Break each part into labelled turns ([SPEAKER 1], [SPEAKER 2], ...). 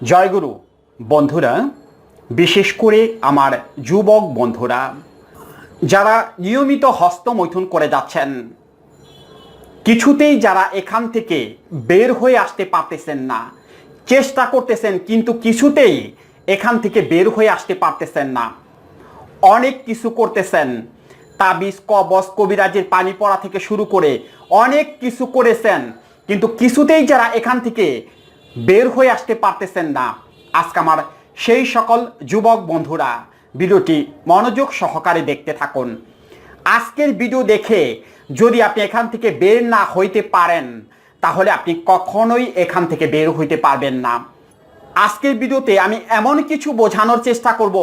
[SPEAKER 1] জয়গুরু বন্ধুরা, বিশেষ করে আমার যুবক বন্ধুরা, যারা নিয়মিত হস্তমৈথুন করে যাচ্ছেন, কিছুতেই যারা এখান থেকে বের হয়ে আসতে পারতেছেন না, চেষ্টা করতেছেন, কিন্তু কিছুতেই এখান থেকে বের হয়ে আসতে পারতেছেন না। অনেক কিছু করতেছেন, তাবিজ, কবজ, কবিরাজের পানি পড়া থেকে শুরু করে অনেক কিছু করেছেন, কিন্তু কিছুতেই যারা এখান থেকে বের হয়ে আসতে পারতেছেন না। আজকে আমার সেই সকল যুবক বন্ধুরা, ভিডিওটি মনোযোগ সহকারে দেখতে থাকুন। আজকের ভিডিও দেখে যদি আপনি এখান থেকে বের না হইতে পারেন, তাহলে আপনি কখনোই এখান থেকে বের হইতে পারবেন না। আজকের ভিডিওতে আমি এমন কিছু বোঝানোর চেষ্টা করব,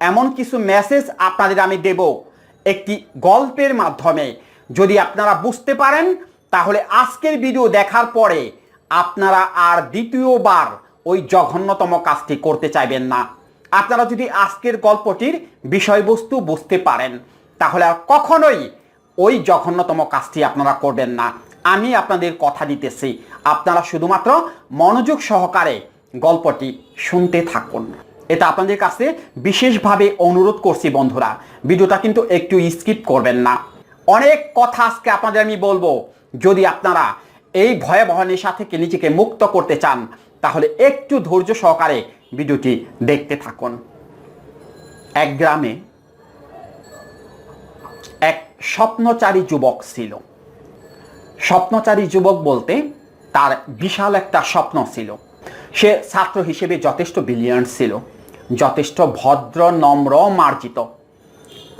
[SPEAKER 1] এমন কিছু মেসেজ আপনাদের আমি দেব। একটি গল্পের মাধ্যমে যদি আপনারা বুঝতে পারেন, তাহলে আজকের ভিডিও দেখার পরে আপনারা আর দ্বিতীয়বার ওই জঘন্যতম কাজটি করতে চাইবেন না। আপনারা যদি আজকের গল্পটির বিষয়বস্তু বুঝতে পারেন, তাহলে আর কখনোই ওই জঘন্যতম কাজটি আপনারা করবেন না। আমি আপনাদের কথা দিতেছি, আপনারা শুধুমাত্র মনোযোগ সহকারে গল্পটি শুনতে থাকুন। এটা আপনাদের কাছে বিশেষভাবে অনুরোধ করছি বন্ধুরা, ভিডিওটা কিন্তু একটু স্কিপ করবেন না। অনেক কথা আজকে আপনাদের আমি বলব। যদি আপনারা এই ভয়াবহ নেশা থেকে নিজেকে মুক্ত করতে চান, তাহলে একটু ধৈর্য সহকারে ভিডিওটি দেখতে থাকুন। এক গ্রামে এক স্বপ্নচারী যুবক ছিল। স্বপ্নচারী যুবক বলতে তার বিশাল একটা স্বপ্ন ছিল। সে ছাত্র হিসেবে যথেষ্ট ব্রিলিয়ান্ট ছিল, যথেষ্ট ভদ্র, নম্র, মার্জিত।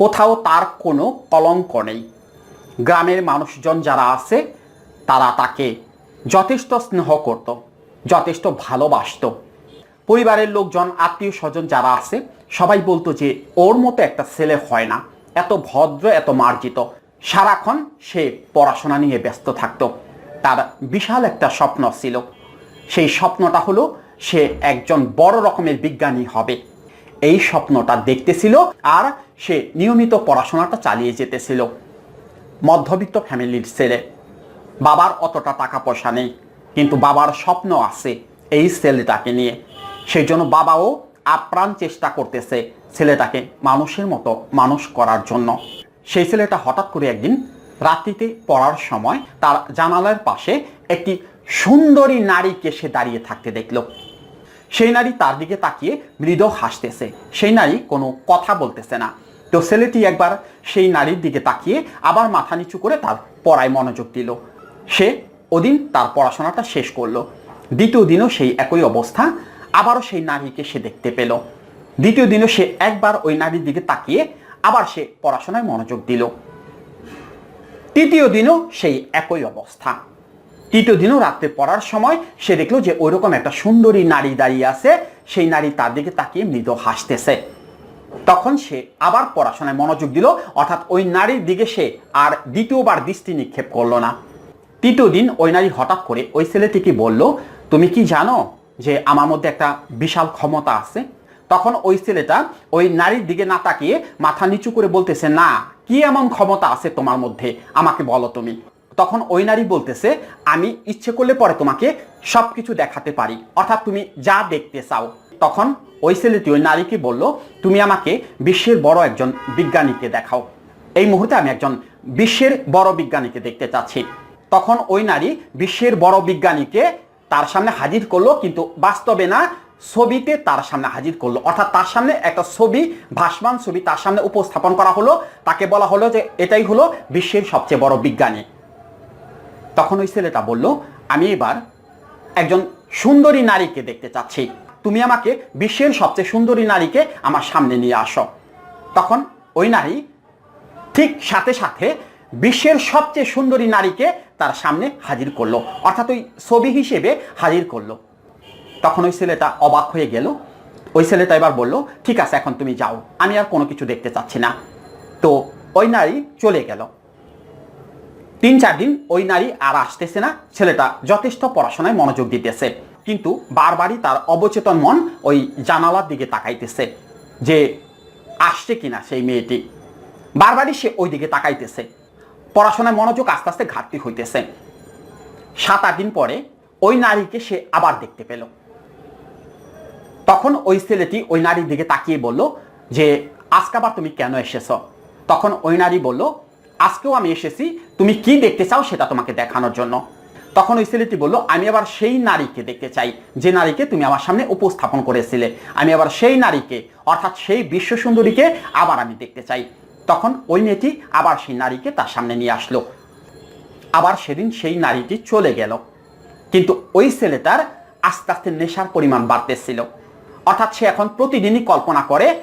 [SPEAKER 1] কোথাও তার কোনো কলঙ্ক নেই। গ্রামের মানুষজন যারা আছে তারা তাকে যথেষ্ট স্নেহ করত, যথেষ্ট ভালোবাসত। পরিবারের লোকজন, আত্মীয় স্বজন যারা আছে, সবাই বলতো যে, ওর মতো একটা ছেলে হয় না। এত ভদ্র, এত মার্জিত। সারাক্ষণ সে পড়াশোনা নিয়ে ব্যস্ত থাকতো। তার বিশাল একটা স্বপ্ন ছিল। সেই স্বপ্নটা হলো, সে একজন বড় রকমের বিজ্ঞানী হবে। এই স্বপ্নটা দেখতেছিল আর সে নিয়মিত পড়াশোনাটা চালিয়ে যেতেছিল। মধ্যবিত্ত ফ্যামিলির ছেলে। বাবার অতটা টাকা পয়সা নেই, কিন্তু বাবার স্বপ্ন আছে এই ছেলেটাকে নিয়ে। সেই জন্য বাবাও আপ্রাণ চেষ্টা করতেছে ছেলেটাকে মানুষের মতো মানুষ করার জন্য। সেই ছেলেটা হঠাৎ করে একদিন রাত্রিতে পড়ার সময় তার জানালার পাশে একটি সুন্দরী নারীকে সে দাঁড়িয়ে থাকতে দেখল। সেই নারী তার দিকে তাকিয়ে মৃদু হাসতেছে। সেই নারী কোনো কথা বলতেছে না। তো ছেলেটি একবার সেই নারীর দিকে তাকিয়ে আবার মাথা নিচু করে তার পড়ায় মনোযোগ দিল। সে ওদিন তার পড়াশোনাটা শেষ করল। দ্বিতীয় দিনও সেই একই অবস্থা, আবারও সেই নারীকে সে দেখতে পেল। দ্বিতীয় দিনও সে একবার ওই নারীর দিকে তাকিয়ে আবার সে পড়াশোনায় মনোযোগ দিল। তৃতীয় দিনও সেই একই অবস্থা। তৃতীয় দিনও রাত্রে পড়ার সময় সে দেখল যে ওইরকম একটা সুন্দরী নারী দাঁড়িয়ে আছে, সেই নারী তার দিকে তাকিয়ে মৃদু হাসতেছে। তখন সে আবার পড়াশোনায় মনোযোগ দিল, অর্থাৎ ওই নারীর দিকে সে আর দ্বিতীয়বার দৃষ্টি নিক্ষেপ করল না। তৃতীয় দিন ওই নারী হঠাৎ করে ওই ছেলেটিকে বলল, তুমি কি জানো যে আমার মধ্যে একটা বিশাল ক্ষমতা আছে? তখন ওই ছেলেটা ওই নারীর দিকে না তাকিয়ে মাথা নিচু করে বলতেছে, না, কি এমন ক্ষমতা আছে তোমার মধ্যে? আমাকে বলো তুমি। তখন ওই নারী বলতেছে, আমি ইচ্ছে করলে পরে তোমাকে সব কিছু দেখাতে পারি, অর্থাৎ তুমি যা দেখতে চাও। তখন ওই ছেলেটি ওই নারীকে বলল, তুমি আমাকে বিশ্বের বড় একজন বিজ্ঞানীকে দেখাও। এই মুহূর্তে আমি একজন বিশ্বের বড় বিজ্ঞানীকে দেখতে চাচ্ছি। তখন ওই নারী বিশ্বের বড় বিজ্ঞানীকে তার সামনে হাজির করল, কিন্তু বাস্তবে না, ছবিতে তার সামনে হাজির করল। অর্থাৎ তার সামনে একটা ছবি, ভাসমান ছবি তার সামনে উপস্থাপন করা হলো। তাকে বলা হলো যে এটাই হলো বিশ্বের সবচেয়ে বড় বিজ্ঞানী। তখন ওই ছেলেটা বলল, আমি এবার একজন সুন্দরী নারীকে দেখতে চাচ্ছি। তুমি আমাকে বিশ্বের সবচেয়ে সুন্দরী নারীকে আমার সামনে নিয়ে আসো। তখন ওই নারী ঠিক সাথে সাথে বিশ্বের সবচেয়ে সুন্দরী নারীকে তার সামনে হাজির করল। অর্থাৎ ওই ছবি হিসেবে হাজির করল। তখন ওই ছেলেটা অবাক হয়ে গেল। ওই ছেলেটা এবার বলল, ঠিক আছে, এখন তুমি যাও। আমি আর কোনো কিছু দেখতে চাচ্ছি না। তো ওই নারী চলে গেল। তিন চার দিন ওই নারী আর আসতেছে না। ছেলেটা যথেষ্ট পড়াশোনায় মনোযোগ দিতেছে। কিন্তু বারবারই তার অবচেতন মন ওই জানালার দিকে তাকাইতেছে যে, আসছে কিনা সেই মেয়েটি? বারবারই সে ওই দিকে তাকাইতেছে। পড়াশোনায় মনোযোগ আস্তে আস্তে ঘাটতি হইতেছে। সাত আট দিন পরে ওই নারীকে সে আবার দেখতে পেল। তখন ওই ছেলেটি ওই নারীর দিকে তাকিয়ে বলল যে, আজকে আবার তুমি কেন এসেছ? তখন ওই নারী বলল, আজকেও আমি এসেছি, তুমি কি দেখতে চাও সেটা তোমাকে দেখানোর জন্য। তখন ওই ছেলেটি বলল, আমি আবার সেই নারীকে দেখতে চাই, যে নারীকে তুমি আমার সামনে উপস্থাপন করেছিলে। আমি আবার সেই নারীকে, অর্থাৎ সেই বিশ্ব সুন্দরীকে আবার আমি দেখতে চাই। তখন ওই মেয়েটি আবার সেই নারীকে তার সামনে নিয়ে আসলো। আবার সেদিন সেই নারীটি চলে গেল। কিন্তু ওই ছেলেটার আস্তে আস্তে নেশার পরিমাণ বাড়তেছিল। অর্থাৎ সে এখন প্রতিদিনই কল্পনা করে,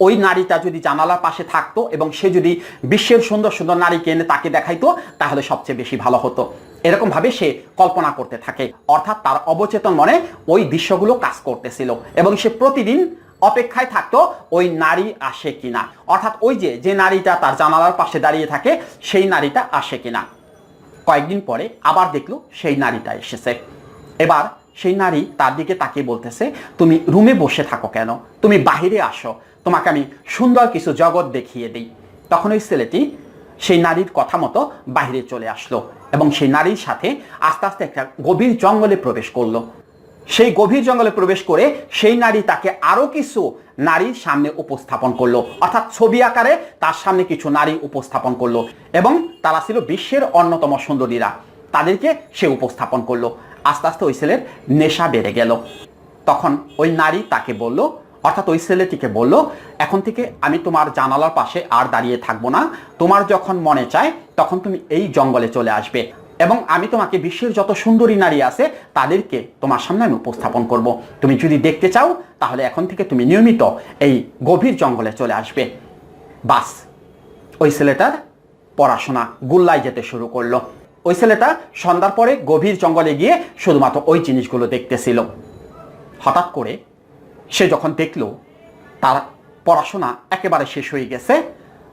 [SPEAKER 1] ওই নারীটা যদি জানালার পাশে থাকতো এবং সে যদি বিশ্বের সুন্দর সুন্দর নারীকে এনে তাকে দেখাইতো, তাহলে সবচেয়ে বেশি ভালো হতো। এরকমভাবে সে কল্পনা করতে থাকে। অর্থাৎ তার অবচেতন মনে ওই দৃশ্যগুলো কাজ করতেছিল এবং সে প্রতিদিন অপেক্ষায় থাকতো ওই নারী আসে কিনা। অর্থাৎ ওই যে যে নারীটা তার জানালার পাশে দাঁড়িয়ে থাকে, সেই নারীটা আসে কিনা। কয়েকদিন পরে আবার দেখল সেই নারীটা এসেছে। এবার সেই নারী তার দিকে তাকিয়ে বলতেছে, তুমি রুমে বসে থাকো কেন? তুমি বাহিরে আসো। তোমাকে আমি সুন্দর কিছু জগৎ দেখিয়ে দিই। তখন ওই ছেলেটি সেই নারীর কথা মতো বাইরে চলে আসলো এবং সেই নারীর সাথে আস্তে আস্তে একটা গভীর জঙ্গলে প্রবেশ করল। সেই গভীর জঙ্গলে প্রবেশ করে সেই নারী তাকে আরও কিছু নারীর সামনে উপস্থাপন করল। অর্থাৎ ছবি আকারে তার সামনে কিছু নারী উপস্থাপন করল এবং তারা ছিল বিশ্বের অন্যতম সুন্দরীরা। তাদেরকে সে উপস্থাপন করল। আস্তে আস্তে ওই ছেলের নেশা বেড়ে গেল। তখন ওই নারী তাকে বলল, অর্থাৎ ওই ছেলেটিকে বলল, এখন থেকে আমি তোমার জানালার পাশে আর দাঁড়িয়ে থাকব না। তোমার যখন মনে চায়, তখন তুমি এই জঙ্গলে চলে আসবে। এবং আমি তোমাকে বিশ্বের যত সুন্দরী নারী আছে, তাদেরকে তোমার সামনে আমি উপস্থাপন করব। তুমি যদি দেখতে চাও, তাহলে এখন থেকে তুমি নিয়মিত এই গভীর জঙ্গলে চলে আসবে। বাস, ওই ছেলেটার পড়াশোনা গুল্লায় যেতে শুরু করল। ওই ছেলেটা সন্ধ্যার পরে গভীর জঙ্গলে গিয়ে শুধুমাত্র ওই জিনিসগুলো দেখতেছিল। হঠাৎ করে সে যখন দেখল, তার পড়াশোনা একেবারে শেষ হয়ে গেছে,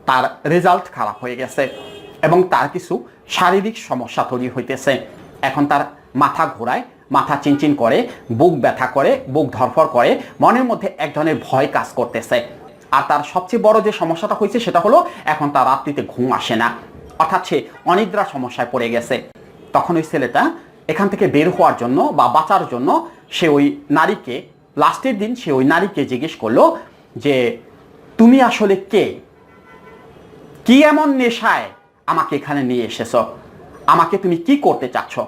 [SPEAKER 1] তার রেজাল্ট খারাপ হয়ে গেছে। এবং তার কিছু শারীরিক সমস্যা তৈরি হইতেছে। এখন তার মাথা ঘোরায়, মাথা চিনচিন করে, বুক ব্যথা করে, বুক ধরফর করে, মনের মধ্যে এক ধরনের ভয় কাজ করতেছে। আর তার সবচেয়ে বড় যে সমস্যাটা হয়েছে সেটা হলো, এখন তার রাত্রিতে ঘুম আসে না। অর্থাৎ সে অনিদ্রা সমস্যায় পড়ে গেছে। তখন ওই ছেলেটা এখান থেকে বের হওয়ার জন্য বা বাঁচার জন্য সে ওই নারীকে, লাস্টের দিন সে ওই নারীকে জিজ্ঞেস করল যে, তুমি আসলে কে? কি এমন নেশায় আমাকে এখানে নিয়ে এসেছ। আমাকে তুমি কি করতে চাচ্ছ?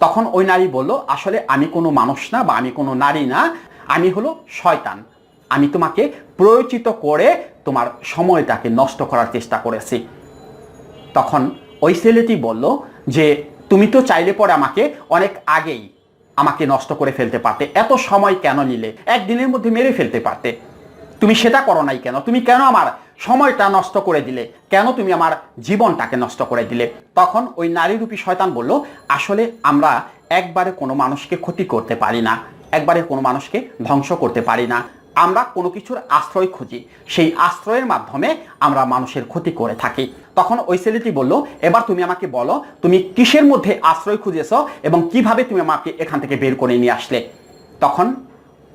[SPEAKER 1] তখন ওই নারী বলল, আসলে আমি কোনো মানুষ না বা আমি কোনো নারী না, আমি হলো শয়তান। আমি তোমাকে প্রয়োচিত করে তোমার সময়টাকে নষ্ট করার চেষ্টা করেছি। তখন ওই ছেলেটি বলল যে, তুমি তো চাইলে পরে আমাকে অনেক আগেই আমাকে নষ্ট করে ফেলতে পারতে। এত সময় কেন নিলে? একদিনের মধ্যে মেরে ফেলতে পারতে। তুমি সেটা করো নাই কেন? তুমি কেন আমার সময়টা নষ্ট করে দিলে। কেন তুমি আমার জীবনটাকে নষ্ট করে দিলে? তখন ওই নারীরূপী শয়তান বলল, আসলে আমরা একবারে কোনো মানুষকে ক্ষতি করতে পারি না, একবারে কোনো মানুষকে ধ্বংস করতে পারি না। আমরা কোনো কিছুর আশ্রয় খুঁজি, সেই আশ্রয়ের মাধ্যমে আমরা মানুষের ক্ষতি করে থাকি। তখন ওই ছেলেটি বলল, এবার তুমি আমাকে বলো, তুমি কিসের মধ্যে আশ্রয় খুঁজেছ এবং কীভাবে তুমি আমাকে এখান থেকে বের করে নিয়ে আসলে? তখন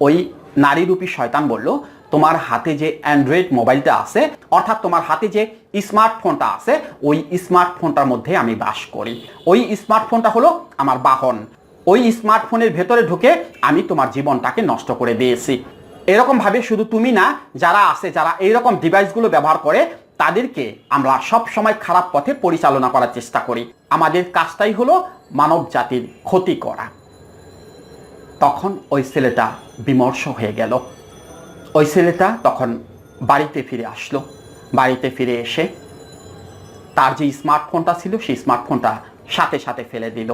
[SPEAKER 1] ওই নারীরূপী শয়তান বলল তোমার হাতে যে অ্যান্ড্রয়েড মোবাইলটা আছে, অর্থাৎ তোমার হাতে যে স্মার্টফোনটা আছে, ওই স্মার্টফোনটার মধ্যে আমি বাস করি। ওই স্মার্টফোনটা হলো আমার বাহন। ওই স্মার্টফোনের ভেতরে ঢুকে আমি তোমার জীবনটাকে নষ্ট করে দিয়েছি। এরকম ভাবে শুধু তুমি না, যারা আছে, যারা এইরকম ডিভাইসগুলো ব্যবহার করে, তাদেরকে আমরা সব সময় খারাপ পথে পরিচালনা করার চেষ্টা করি। আমাদের কাজটাই হলো মানব জাতির ক্ষতি করা। তখন ওই ছেলেটা বিমর্ষ হয়ে গেল। ওই ছেলেটা তখন বাড়িতে ফিরে আসলো। বাড়িতে ফিরে এসে তার যে স্মার্টফোনটা ছিল, সেই স্মার্টফোনটা সাথে সাথে ফেলে দিল।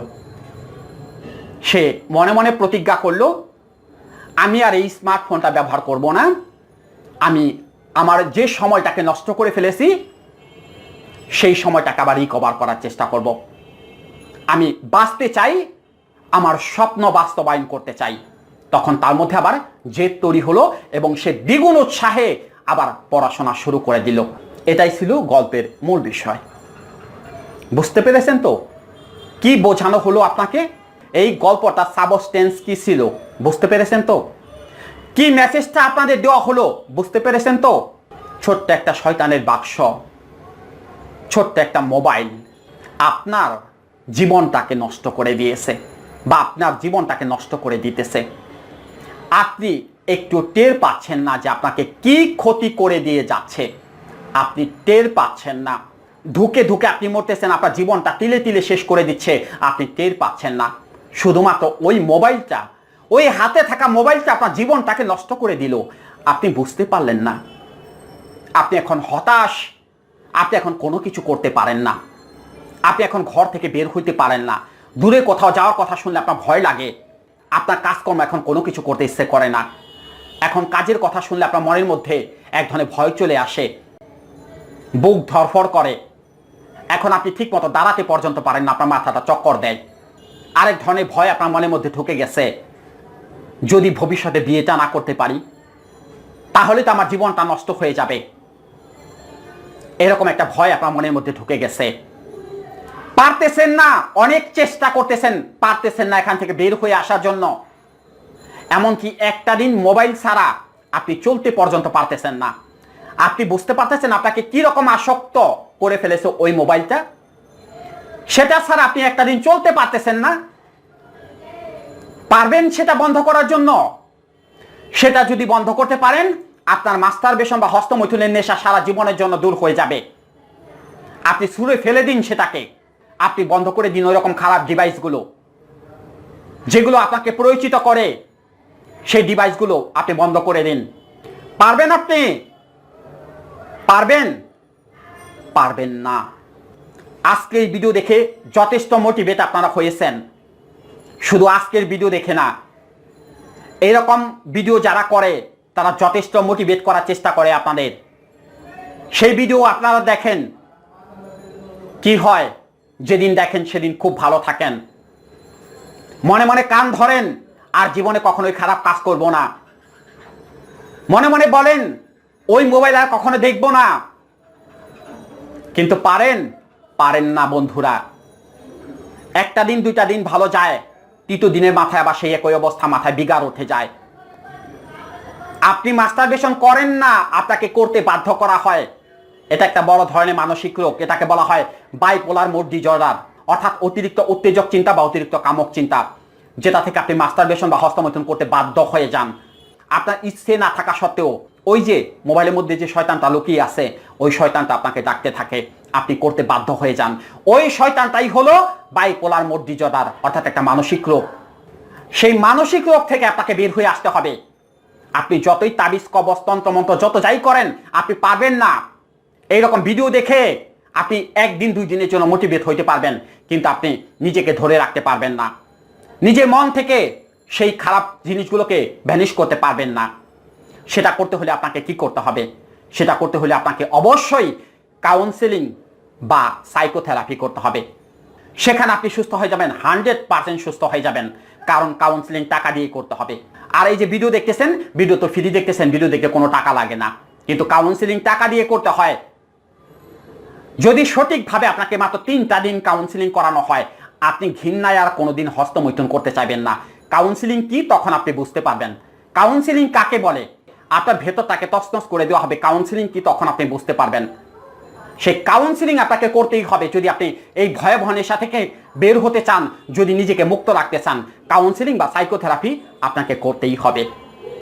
[SPEAKER 1] সে মনে মনে প্রতিজ্ঞা করল, আমি আর এই স্মার্টফোনটা ব্যবহার করব না। আমি আমার যে সময়টাকে নষ্ট করে ফেলেছি, সেই সময়টাকে আবার রিকভার করার চেষ্টা করব। আমি বাঁচতে চাই, আমার স্বপ্ন বাস্তবায়ন করতে চাই। তখন তার মধ্যে আবার জেদ তৈরি হলো এবং সে দ্বিগুণ উৎসাহে আবার পড়াশোনা শুরু করে দিল। এটাই ছিল গল্পের মূল বিষয়। বুঝতে পেরেছেন তো? কি বোঝানো হলো আপনাকে? এই গল্পটা সাবস্টেন্স কি ছিল? বুঝতে পেরেছেন তো? কি মেসেজটা আপনাদের দেওয়া হলো? বুঝতে পেরেছেন তো? ছোট্ট একটা শয়তানের বাক্স। ছোট্ট একটা মোবাইল। আপনার জীবনটাকে নষ্ট করে দিয়েছে বা আপনার জীবনটাকে নষ্ট করে দিতেছে। আপনি একটু টের পাচ্ছেন না যে আপনাকে কি ক্ষতি করে দিয়ে যাচ্ছে। আপনি টের পাচ্ছেন না। ধুকে ধুকে আপনি মরতেছেন, আপনার জীবনটা তিলে তিলে শেষ করে দিচ্ছে, আপনি টের পাচ্ছেন না। শুধুমাত্র ওই মোবাইলটা, ওই হাতে থাকা মোবাইলটা আপনার জীবনটাকে নষ্ট করে দিল। আপনি বুঝতে পারলেন না। আপনি এখন হতাশ, আপনি এখন কোনো কিছু করতে পারেন না। আপনি এখন ঘর থেকে বের হইতে পারেন না। দূরে কোথাও যাওয়ার কথা শুনলে আপনার ভয় লাগে। আপনার কাজকর্ম এখন কোনো কিছু করতে ইচ্ছে করে না। এখন কাজের কথা শুনলে আপনার মনের মধ্যে এক ধরনের ভয় চলে আসে। বুক ধরফর করে। এখন আপনি ঠিক মতো দাঁড়াতে পর্যন্ত পারেন না, আপনার মাথাটা চক্কর দেয়। আরেক ধরনের ভয় আপনার মনের মধ্যে ঢুকে গেছে। যদি ভবিষ্যতে বিয়েটা না করতে পারি, তাহলে তো আমার জীবনটা নষ্ট হয়ে যাবে। এরকম একটা ভয় আপনার মনের মধ্যে ঢুকে গেছে। পারতেছেন না, অনেক চেষ্টা করতেছেন, পারতেছেন না এখান থেকে বের হয়ে আসার জন্য। এমনকি একটা দিন মোবাইল ছাড়া আপনি চলতে পর্যন্ত পারতেছেন না। আপনি বুঝতে পারতেছেন আপনাকে কি রকম আসক্ত করে ফেলেছে ওই মোবাইলটা? সেটা ছাড়া আপনি একটা দিন চলতে পারতেছেন না। পারবেন সেটা বন্ধ করার জন্য। সেটা যদি বন্ধ করতে পারেন, আপনার মাস্টার বেশন বা হস্তমৈথুনের নেশা সারা জীবনের জন্য দূর হয়ে যাবে। আপনি ছুঁড়ে ফেলে দিন সেটাকে। আপনি বন্ধ করে দিন ওই রকম খারাপ ডিভাইসগুলো যেগুলো আপনাকে পরিচিত করে, সেই ডিভাইসগুলো আপনি বন্ধ করে দিন। পারবেন আপনি? পারবেন? পারবেন না। আজকে এই ভিডিও দেখে যথেষ্ট মোটিভেট আপনারা হয়েছেন। শুধু আজকের ভিডিও দেখে না। এরকম ভিডিও যারা করে, তারা যথেষ্ট মোটিভেট করার চেষ্টা করে আপনাদের। সেই ভিডিও আপনারা দেখেন। কি হয়? যেদিন দেখেন সেদিন খুব ভালো থাকেন। মনে মনে কান ধরেন, আর জীবনে কখনোই খারাপ কাজ করব না। মনে মনে বলেন, ওই মোবাইল আর কখনো দেখব না। কিন্তু পারেন পারেন না বন্ধুরা। একটা দিন, দুইটা দিন ভালো যায় তৃতীয় দিনের মাথায় আবার সেই একই অবস্থা মাথায় বিগার উঠে যায়। আপনি মাস্টারবেশন করেন না, আপনাকে করতে বাধ্য করা হয়। এটা একটা বড় ধরনের মানসিক রোগ। এটাকে বলা হয় বাইপোলার মোড ডিজর্ডার অর্থাৎ অতিরিক্ত উত্তেজক চিন্তা বা অতিরিক্ত কামক চিন্তা, যেটা থেকে আপনি মাস্টারবেশন বা হস্তমৈথুন করতে বাধ্য হয়ে যান। আপনার ইচ্ছে না থাকা সত্ত্বেও ওই যে মোবাইলের মধ্যে যে শয়তানটা লুকিয়ে আছে, ওই শয়তানটা আপনাকে ডাকতে থাকে। আপনি করতে বাধ্য হয়ে যান। ওই শয়তানটাই হলো বাইপোলার মোড ডিজর্ডার অর্থাৎ একটা মানসিক রোগ। সেই মানসিক রোগ থেকে আপনাকে বের হয়ে আসতে হবে। আপনি যতই তাবিজ কবচ তন্ত্রমন্ত্র যত যাই করেন, আপনি পাবেন না এইরকম ভিডিও দেখে আপনি একদিন, দুই দিনের জন্য মোটিভেট হইতে পারবেন, কিন্তু আপনি নিজেকে ধরে রাখতে পারবেন না। নিজের মন থেকে সেই খারাপ জিনিসগুলোকে ভ্যানিশ করতে পারবেন না। সেটা করতে হলে আপনাকে কি করতে হবে? সেটা করতে হলে আপনাকে অবশ্যই কাউন্সেলিং বা সাইকোথেরাপি করতে হবে। সেখানে আপনি সুস্থ হয়ে যাবেন হান্ড্রেড পার্সেন্ট সুস্থ হয়ে যাবেন, কারণ কাউন্সেলিং টাকা দিয়ে করতে হবে। আর এই যে ভিডিও দেখতেছেন ভিডিও তো ফ্রি দেখতেছেন ভিডিও দেখতে কোনো টাকা লাগে না। কিন্তু কাউন্সেলিং টাকা দিয়ে করতে হয় যদি সঠিকভাবে আপনাকে মাত্র তিনটা দিন কাউন্সিলিং করানো হয়, আপনি ঘৃণায় আর কোনোদিন হস্তমৈথুন করতে চাইবেন না। কাউন্সিলিং কি তখন আপনি বুঝতে পারবেন। কাউন্সিলিং কাকে বলে? আপনার ভেতরটাকে তছনছ করে দেওয়া হবে। কাউন্সিলিং কি তখন আপনি বুঝতে পারবেন। সেই কাউন্সিলিং আপনাকে করতেই হবে। যদি আপনি এই ভয়াবহ নেশা থেকে বের হতে চান, যদি নিজেকে মুক্ত রাখতে চান কাউন্সিলিং বা সাইকোথেরাপি আপনাকে করতেই হবে।